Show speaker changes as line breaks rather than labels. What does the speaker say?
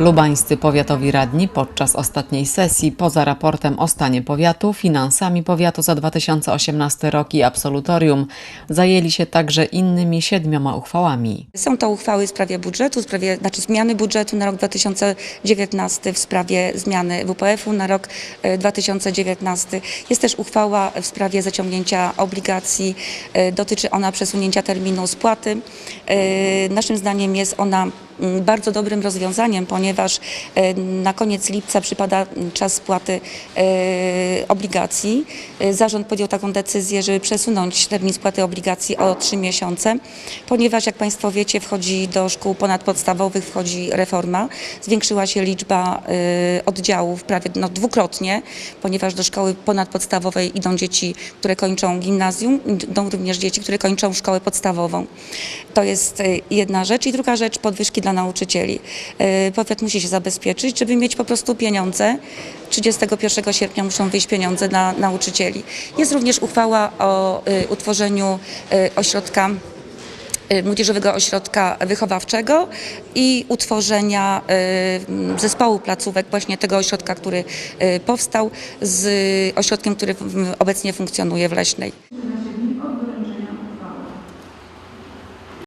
Lubańscy powiatowi radni podczas ostatniej sesji poza raportem o stanie powiatu, finansami powiatu za 2018 rok i absolutorium zajęli się także innymi siedmioma uchwałami.
Są to uchwały w sprawie budżetu, w sprawie, znaczy zmiany budżetu na rok 2019, w sprawie zmiany WPF-u na rok e, 2019. Jest też uchwała w sprawie zaciągnięcia obligacji. E, Dotyczy ona przesunięcia terminu spłaty. E, Naszym zdaniem jest ona bardzo dobrym rozwiązaniem, ponieważ e, na koniec lipca przypada czas spłaty e, obligacji. Zarząd podjął taką decyzję, żeby przesunąć termin spłaty obligacji o trzy miesiące, ponieważ jak Państwo wiecie, wchodzi do szkół ponadpodstawowych, wchodzi reforma. Zwiększyła się liczba oddziałów prawie no, dwukrotnie, ponieważ do szkoły ponadpodstawowej idą dzieci, które kończą gimnazjum, idą również dzieci, które kończą szkołę podstawową. To jest jedna rzecz. I druga rzecz, podwyżki dla nauczycieli. E, Powiat musi się zabezpieczyć, żeby mieć po prostu pieniądze. 31 sierpnia muszą wyjść pieniądze dla nauczycieli. Jest również uchwała o e, utworzeniu e, ośrodka Młodzieżowego Ośrodka Wychowawczego i utworzenia zespołu placówek właśnie tego ośrodka, który powstał z ośrodkiem, który obecnie funkcjonuje w Leśnej.